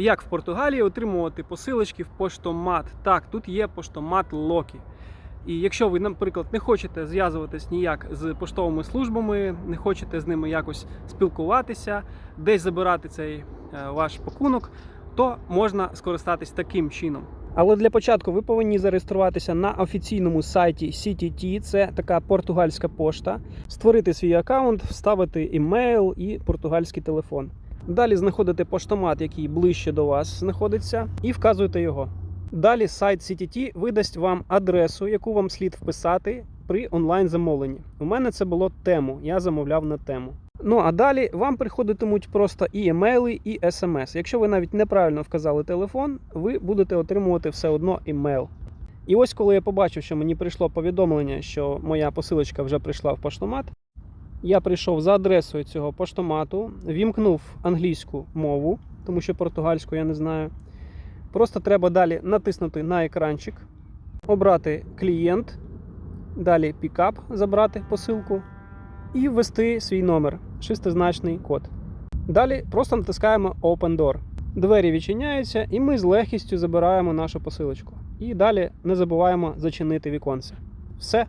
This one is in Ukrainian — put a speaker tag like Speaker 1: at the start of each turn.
Speaker 1: Як в Португалії отримувати посилочки в поштомат? Так, тут є поштомат Локі. І якщо ви, наприклад, не хочете зв'язуватись ніяк з поштовими службами, не хочете з ними якось спілкуватися, десь забирати цей е, ваш пакунок, то можна скористатись таким чином. Але для початку ви повинні зареєструватися на офіційному сайті CTT, це така португальська пошта, створити свій аккаунт, вставити імейл і португальський телефон. Далі знаходите поштомат, який ближче до вас знаходиться, і вказуєте його. Далі сайт CTT видасть вам адресу, яку вам слід вписати при онлайн замовленні. У мене це було тему. Я замовляв на тему. Ну а далі вам приходитимуть просто і емейли, і смс. Якщо ви навіть неправильно вказали телефон, ви будете отримувати все одно імейл. І ось коли я побачив, що мені прийшло повідомлення, що моя посилочка вже прийшла в поштомат, я прийшов за адресою цього поштомату, вімкнув англійську мову, тому що португальську я не знаю. Просто треба далі натиснути на екранчик, обрати клієнт, далі пікап, забрати посилку і ввести свій номер, шестизначний код. Далі просто натискаємо Open Door. Двері відчиняються, і ми з легкістю забираємо нашу посилочку. І далі не забуваємо зачинити віконце. Все,